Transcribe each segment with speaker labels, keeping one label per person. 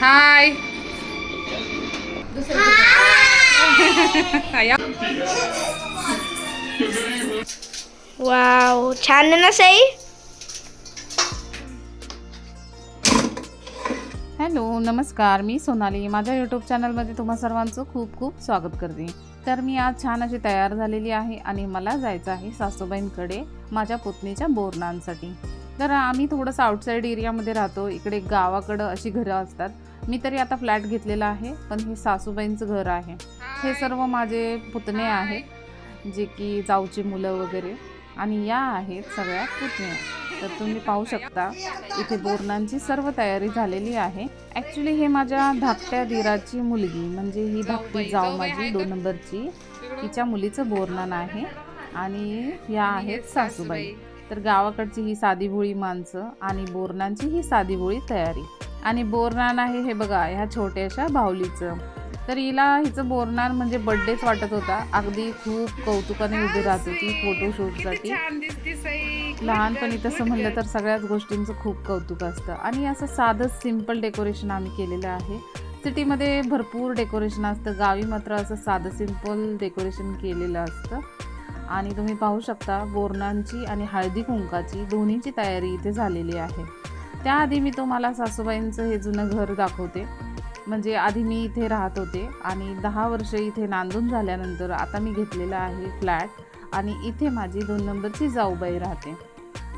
Speaker 1: हाय.
Speaker 2: Wow छान आहे ना सई?
Speaker 1: हॅलो नमस्कार. मी सोनाली. माझ्या यूट्यूब चॅनलमध्ये तुम्हा सर्वांचं खूप खूप स्वागत करते. तर मी आज छान अशी तयार झालेली आहे आणि मला जायचं आहे सासूबाईंकडे माझ्या पुतणीच्या बोरणांसाठी. तर आम्ही थोडंसं आउटसाईड एरियामध्ये राहतो. इकडे गावाकडं अशी घरं असतात. मी तरी आता फ्लॅट घेतलेला आहे पण हे सासूबाईंचं घर आहे. हे सर्व माझे पुतणे आहेत जे की जाऊची मुलं वगैरे. आणि या आहेत सगळ्या पुतण्या. तर तुम्ही पाहू शकता इथे बोरणांची सर्व तयारी झालेली आहे. ॲक्च्युली हे माझ्या धाकट्या धीराची मुलगी म्हणजे ही धाकटी जाऊ माझी दोन नंबरची. तिच्या मुलीचं बोरणान आहे. आणि या आहेत सासूबाई. तर गावाकडची ही साधी भोळी माणसं आणि बोरणांची ही साधी भोळी तयारी. आणि बोरणान आहे हे बघा ह्या छोट्याशा बाहुलीचं. तर हिला हिचं बोरणार म्हणजे बड्डेच वाटत होता. अगदी खूप कौतुकाने उभी राहत होती फोटोशूटसाठी लहानपणी तसं म्हणलं तर सगळ्याच गोष्टींचं खूप कौतुक असतं. आणि असं साधं सिंपल डेकोरेशन आम्ही केलेलं आहे. सिटीमध्ये भरपूर डेकोरेशन असतं. गावी मात्र असं साधं सिंपल डेकोरेशन केलेलं असतं. आणि तुम्ही पाहू शकता बोरणांची आणि हळदी कुंकाची दोन्हीची तयारी इथे झालेली आहे. त्याआधी मी तुम्हाला सासूबाईंचं हे जुनं घर दाखवते. म्हणजे आधी मी इथे राहत होते आणि दहा वर्ष इथे नांदून झाल्यानंतर आता मी घेतलेला आहे फ्लॅट आणि इथे माझी दोन नंबरची जाऊबाई राहते.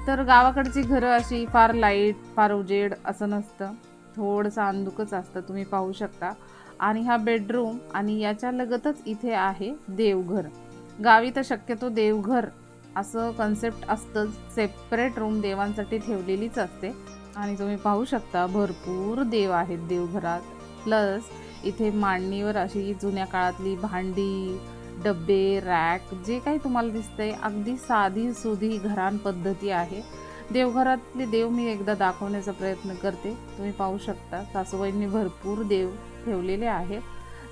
Speaker 1: तर गावाकडची घरं अशी फार लाइट फार उजेड असं नसतं. थोडंसं अंधुकच असतं तुम्ही पाहू शकता. आणि हा बेडरूम आणि याच्या लगतच इथे आहे देवघर. गावी तर शक्यतो देवघर असं कन्सेप्ट असतंच सेपरेट रूम देवांसाठी ठेवलेलीच असते. आणि तुम्ही पाहू शकता भरपूर देव आहेत देवघरात. प्लस इथे मांडणीवर अशी जुन्या काळातली भांडी डबे रॅक जे काही तुम्हाला दिसतंय अगदी साधी सुधी घराण पद्धती आहे. देवघरातले देव मी एकदा दाखवण्याचा प्रयत्न करते. तुम्ही पाहू शकता सासूबाईंनी भरपूर देव ठेवलेले आहेत.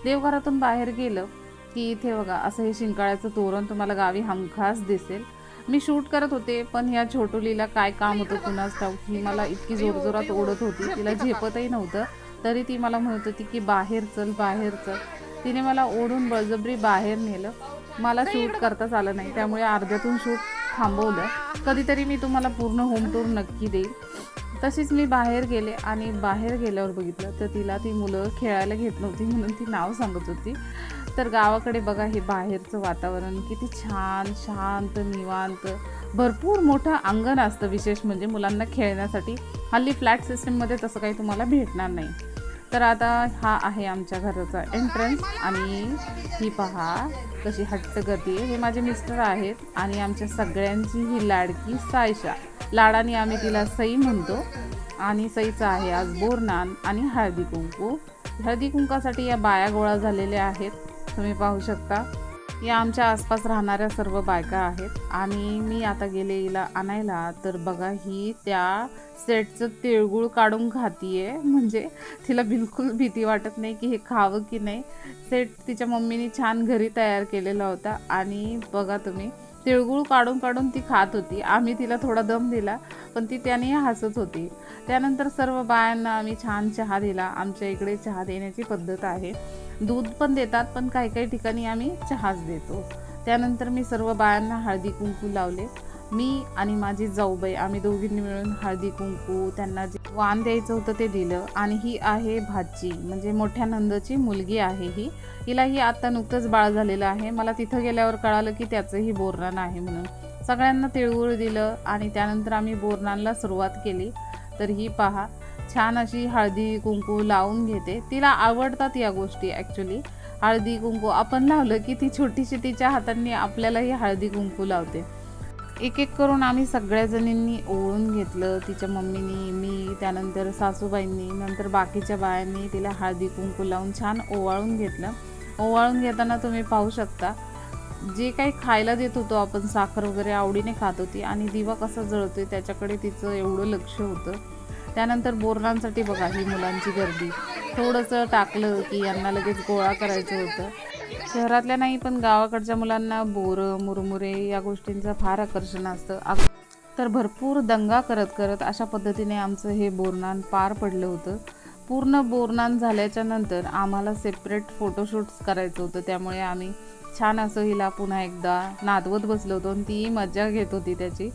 Speaker 1: देवघरातून बाहेर गेलं की इथे बघा असं हे शिंकाळ्याचं तोरण तुम्हाला गावी हमखास दिसेल. मी शूट करत होते पण ह्या छोटुलीला काय काम होतं कुणाच ठाऊक? ही मला इतकी जोरजोरात ओढत होती. तिला झेपतही नव्हतं. तरी ती मला म्हणत होती की बाहेर चल बाहेर चल. तिने मला ओढून बळजबरी बाहेर नेलं. मला शूट करताच आलं नाही. त्यामुळे अर्ध्यातून शूट थांबवलं. कधीतरी मी तुम्हाला पूर्ण होम टूर नक्की देईल. तशीच मी बाहेर गेले आणि बाहेर गेल्यावर बघितलं तर तिला ती मुलं खेळायला घेत नव्हती म्हणून ती नाव सांगत होती. तर गावाकडे बघा हे बाहेरचं वातावरण किती छान शांत निवांत भरपूर मोठं अंगण असतं विशेष म्हणजे मुलांना खेळण्यासाठी. हल्ली फ्लॅट सिस्टीममध्ये तसं काही तुम्हाला भेटणार नाही. तर आता हा आहे आमच्या घराचा एंट्रन्स आणि ही पहा कशी हट्ट करते हे माझे मिस्टर आहेत आणि आमच्या सगळ्यांची ही लाडकी सायशा. लाडाने आम्ही तिला सई म्हणतो आणि सईचं आहे आज बोरनान आणि हळदी कुंकू हळदी कुंकासाठी या बाया गोळा झालेल्या आहेत. तुम्ही पाहू शकता. या आमच्या आसपास राहणाऱ्या सर्व बायका आहेत. आणि मी आता गेले हिला आणायला तर बघा ही त्या सेटचं तिळगुळ काढून खातीये. म्हणजे तिला बिलकुल भीती वाटत नाही की हे खावं की नाही. सेट तिच्या मम्मीने छान घरी तयार केलेला होता. आणि बघा तुम्ही तिळगुळ काढून काढून ती खात होती. आम्ही तिला थोडा दम दिला पण ती त्याने हसत होती. त्यानंतर सर्व बायांना आम्ही छान चहा दिला. आमच्या इकडे चहा देण्याची पद्धत आहे. दूध पण देतात पण काही काही ठिकाणी आम्ही चहाच देतो. त्यानंतर मी सर्व बायांना हळदी कुंकू लावले. मी आणि माझी जाऊबाई आम्ही दोघींनी मिळून हळदी कुंकू त्यांना जे वाण द्यायचं होतं ते दिलं. आणि ही आहे भाची म्हणजे मोठ्या नंदची मुलगी आहे ही. हिला ही आत्ता नुकतंच बाळ झालेलं आहे. मला तिथं गेल्यावर कळालं की त्याचंही बोरणान आहे म्हणून. सगळ्यांना तिळगुळ दिलं आणि त्यानंतर आम्ही बोरणांना सुरुवात केली. तर ही पहा छान अशी हळदी कुंकू लावून घेते. तिला आवडतात या गोष्टी ॲक्च्युली हळदी कुंकू आपण लावलं की ती छोटीशी तिच्या हातांनी आपल्यालाही हळदी कुंकू लावते. एक एक करून आम्ही सगळ्याजणींनी ओळून घेतलं. तिच्या मम्मीनी मी त्यानंतर सासूबाईंनी नंतर बाकीच्या बायांनी तिला हळदी कुंकू लावून छान ओवाळून घेतलं. ओवाळून घेताना तुम्ही पाहू शकता जे काही खायला देत होतो आपण साखर वगैरे आवडीने खात होती आणि दिवा कसा जळतोय त्याच्याकडे तिचं एवढं लक्ष होतं. त्यानंतर बोरणांसाठी बघा ही मुलांची गर्दी. थोडंसं टाकलं की यांना लगेच गोळा करायचं होतं. शहरातल्या नाही पण गावाकडच्या मुलांना बोरं मुरमुरे या गोष्टींचं फार आकर्षण असतं. तर भरपूर दंगा करत करत अशा पद्धतीने आमचं हे बोरणान पार पडलं होतं. पूर्ण बोरणान झाल्याच्यानंतर आम्हाला सेपरेट फोटोशूट्स करायचं होतं. त्यामुळे आम्ही छान असं हिला पुन्हा एकदा नादवत बसलो होतो आणि ती मजा घेत होती त्याची.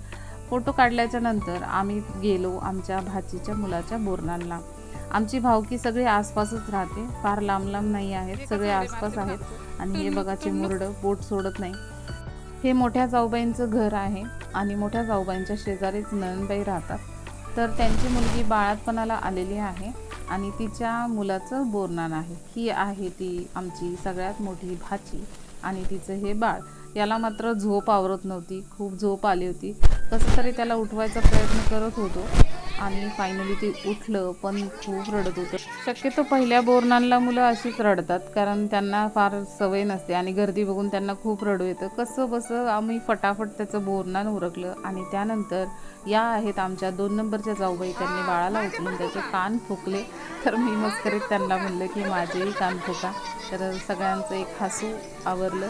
Speaker 1: फोटो काढल्याच्या नंतर आम्ही गेलो आमच्या भाचीच्या मुलाच्या बोरनांना आमची भावकी सगळी आसपासच राहते. फार लांब लांब नाही आहेत. सगळे आसपास आहेत. आणि हे बघा चिमुरडं बोट सोडत नाही. हे मोठ्या जाऊबाईंचं घर आहे आणि मोठ्या जाऊबाईंच्या शेजारीच नंदबाई राहतात. तर त्यांची मुलगी बाळातपणाला आलेली आहे आणि तिच्या मुलाचं बोरनान आहे. ही आहे ती आमची सगळ्यात मोठी भाची आणि तिचं हे बाळ. याला मात्र झोप आवरत नव्हती. खूप झोप आली होती. कसं तरी त्याला उठवायचा प्रयत्न करत होतो. आणि फायनली ते उठलं पण खूप रडत होतं. शक्यतो पहिल्या बोरणांना मुलं अशीच रडतात कारण त्यांना फार सवय नसते आणि गर्दी बघून त्यांना खूप रडू येतं. कसं बसं आम्ही फटाफट त्याचं बोरणान उरकलं आणि त्यानंतर या आहेत आमच्या दोन नंबरच्या जाऊबाई. त्यांनी बाळाला उचलून त्याचे कान फुकले तर मी मस्करीत त्यांना म्हणलं की माझेही कान फुका तर सगळ्यांचं एक हसू आवरलं.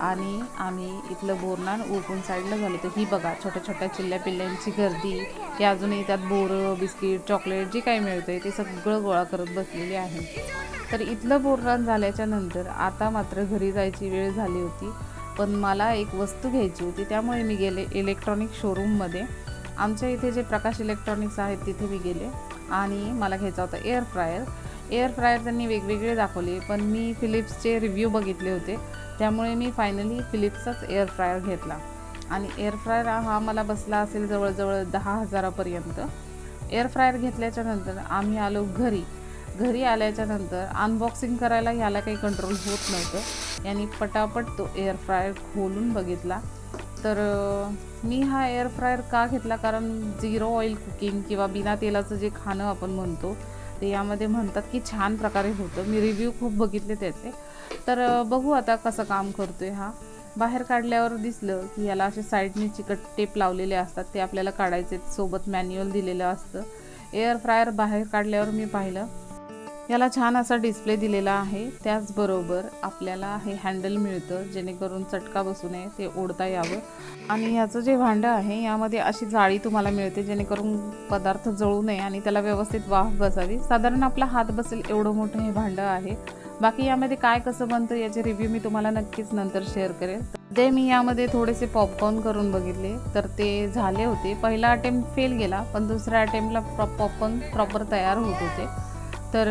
Speaker 1: आणि आम्ही इथलं बोरनान उरकून साईडला झालो तर ही बघा छोट्या छोट्या चिल्ल्या पिल्ल्यांची गर्दी. की अजूनही त्यात बोरं बिस्किट चॉकलेट जे काही मिळतंय ते सगळं गोळा करत बसलेली आहे. तर इथलं बोरनान झाल्याच्यानंतर आता मात्र घरी जायची वेळ झाली होती. पण मला एक वस्तू घ्यायची होती. त्यामुळे मी गेले इलेक्ट्रॉनिक शोरूममध्ये आमच्या इथे जे प्रकाश इलेक्ट्रॉनिक्स आहेत तिथे मी गेले. आणि मला घ्यायचा होता एअर फ्रायर एअर फ्रायर त्यांनी वेगवेगळे दाखवले पण मी फिलिप्सचे रिव्ह्यू बघितले होते. त्यामुळे मी फायनली फिलिप्सचाच एअर फ्रायर घेतला. आणि एअर फ्रायर हा मला बसला असेल जवळजवळ दहा हजारापर्यंत. एअर फ्रायर घेतल्याच्या नंतर आम्ही आलो घरी. घरी आल्याच्यानंतर अनबॉक्सिंग करायला ह्याला काही कंट्रोल होत नव्हतं. यांनी पटापट तो एअर फ्रायर खोलून बघितला. तर मी हा एअर फ्रायर का घेतला? कारण झिरो ऑइल कुकिंग किंवा बिना तेलाचं जे खाणं आपण म्हणतो होते यामध्ये म्हणतात की छान प्रकारे होतं. मी रिव्ह्यू खूप बघितले त्याचे. तर बघू आता कसं काम करतोय हा. बाहेर काढल्यावर दिसलं की याला असे साईडने चिकट टेप लावलेले असतात. ते आपल्याला काढायचे सोबत मॅन्युअल दिलेलं असतं. एअर फ्रायर बाहेर काढल्यावर मी पाहिलं. याला छान असा डिस्प्ले दिलेला आहे. त्याचबरोबर आपल्याला हे हँडल मिळतं जेणेकरून चटका बसू नये ते ओढता यावं. आणि याचं जे भांडं आहे यामध्ये अशी जाळी तुम्हाला मिळते जेणेकरून पदार्थ जळू नये आणि त्याला व्यवस्थित वाफ बसावी. साधारण आपला हात बसेल एवढं मोठं हे भांडं आहे. बाकी यामध्ये काय कसं बनतं याचे रिव्ह्यू मी तुम्हाला नक्कीच नंतर शेअर करेल ते मी यामध्ये थोडेसे पॉपकॉर्न करून बघितले तर ते झाले होते. पहिला अटेम्प्ट फेल गेला पण दुसऱ्या अटेम्प्टला पॉपकॉर्न प्रॉपर तयार होत होते. तर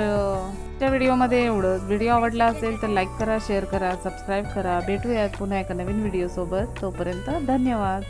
Speaker 1: त्या व्हिडिओमध्ये एवढंच व्हिडिओ आवडला असेल तर लाईक करा शेअर करा सबस्क्राईब करा. भेटूयात पुन्हा एका नवीन व्हिडिओसोबत तोपर्यंत धन्यवाद.